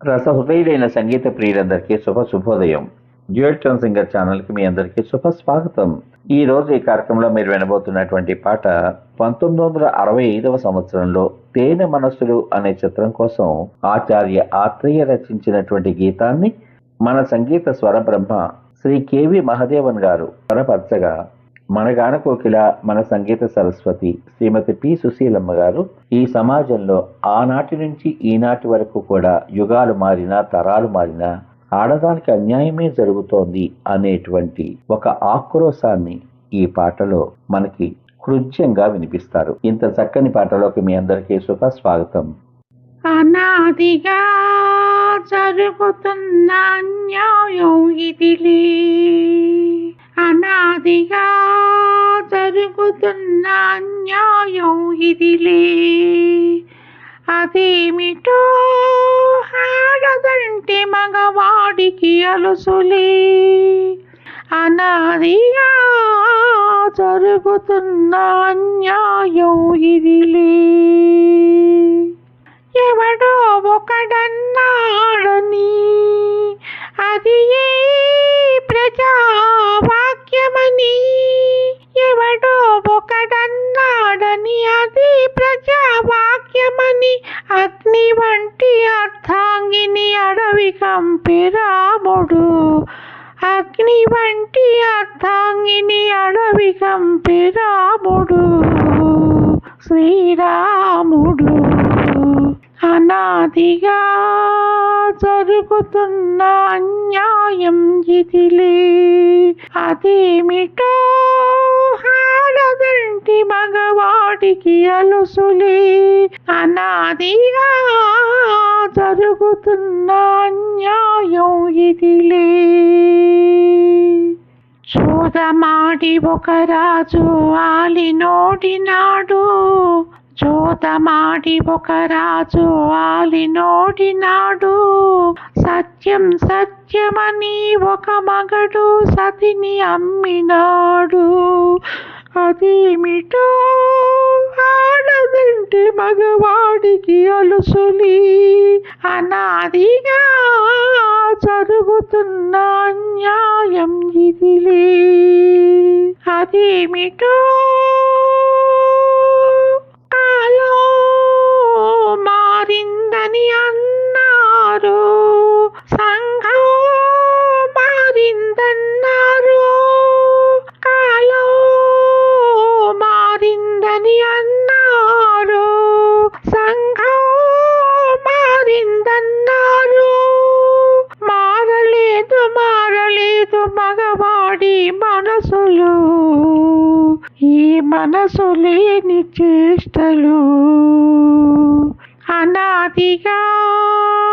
రసహృదయులైన సంగీత ప్రియులందరికీ శుభ శుభోదయం. Duet tone singer ఛానల్కి మీ అందరికీ శుభ స్వాగతం. ఈ రోజు ఈ కార్యక్రమంలో మీరు వినబోతున్నటువంటి పాట పంతొమ్మిది వందల అరవై ఐదవ సంవత్సరంలో తేనె మనస్సులు అనే చిత్రం కోసం ఆచార్య ఆత్రేయ రచించినటువంటి గీతాన్ని మన సంగీత స్వర బ్రహ్మ శ్రీ కేవి మహదేవన్ గారు స్వరపరచగా మన గానకోకిల మన సంగీత సరస్వతి శ్రీమతి పి సుశీలమ్మ గారు ఈ సమాజంలో ఆనాటి నుంచి ఈనాటి వరకు కూడా యుగాలు మారినా తరాలు మారినా ఆడదానికి అన్యాయమే జరుగుతోంది అనేటువంటి ఒక ఆక్రోశాన్ని ఈ పాటలో మనకి హృద్యంగా వినిపిస్తారు. ఇంత చక్కని పాటలోకి మీ అందరికీ శుభ స్వాగతం అనాదిగా జరుగుతున్న అన్యాయం ఇదిలే. అనాదిగా జరుగుతున్న అన్యాయం ఇదిలే. అదేమిటో ఆడదంటే మగవాడికి అలుసులే. అనాదిగా జరుగుతున్న అన్యాయం ఇదిలే. ఎవడో ఒకడన్నాడని అది అగ్ని వంటి అర్థాంగిని అడవి కంపిరాముడు అగ్ని వంటి అర్థాంగిని అడవి కంపిరాముడు శ్రీరాముడు అనాదిగా జరుగుతున్న అన్యాయం ఇదిలే. అదేమిటో ఆడదంటి మగవాడికి అలుసులే. అనాదిగా జరుగుతున్న అన్యాయం ఇదిలే. చూదమాడి ఒక రాజు ఆలి నోడినాడు చూతమాడి ఒక రాజు ఆలి నోడినాడు సత్యం సత్యమని ఒక మగడు సతిని అమ్మినాడు. అదేమిటో ఆడదంటే మగవాడికి అలుసులి. అనాదిగా జరుగుతున్న అన్యాయం ఇదిలే. అదేమిటో మనసులు ఈ మనసు లేని చేష్టలు అనాదిగా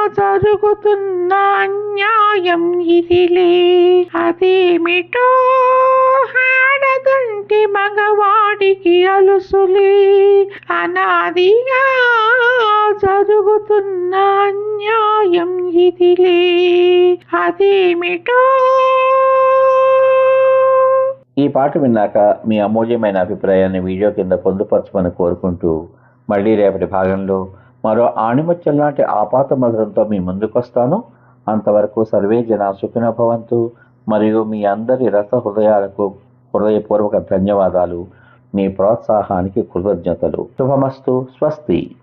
జరుగుతున్న అన్యాయం ఇదిలే. అదేమిటో ఆడదంటి మగవాడికి అలుసులే. అనాదిగా జరుగుతున్న అన్యాయం ఇదిలే. అదేమిటో ఈ పాట విన్నాక మీ అమూల్యమైన అభిప్రాయాన్ని వీడియో కింద పొందుపరచమని కోరుకుంటూ మళ్ళీ రేపటి భాగంలో మరో ఆణిమచ్చల్ లాంటి ఆపాత మధురంతో మీ ముందుకొస్తాను. అంతవరకు సర్వే జన సుఖిన భవంతు. మరియు మీ అందరి రస హృదయాలకు హృదయపూర్వక ధన్యవాదాలు. మీ ప్రోత్సాహానికి కృతజ్ఞతలు. శుభమస్తు. స్వస్తి.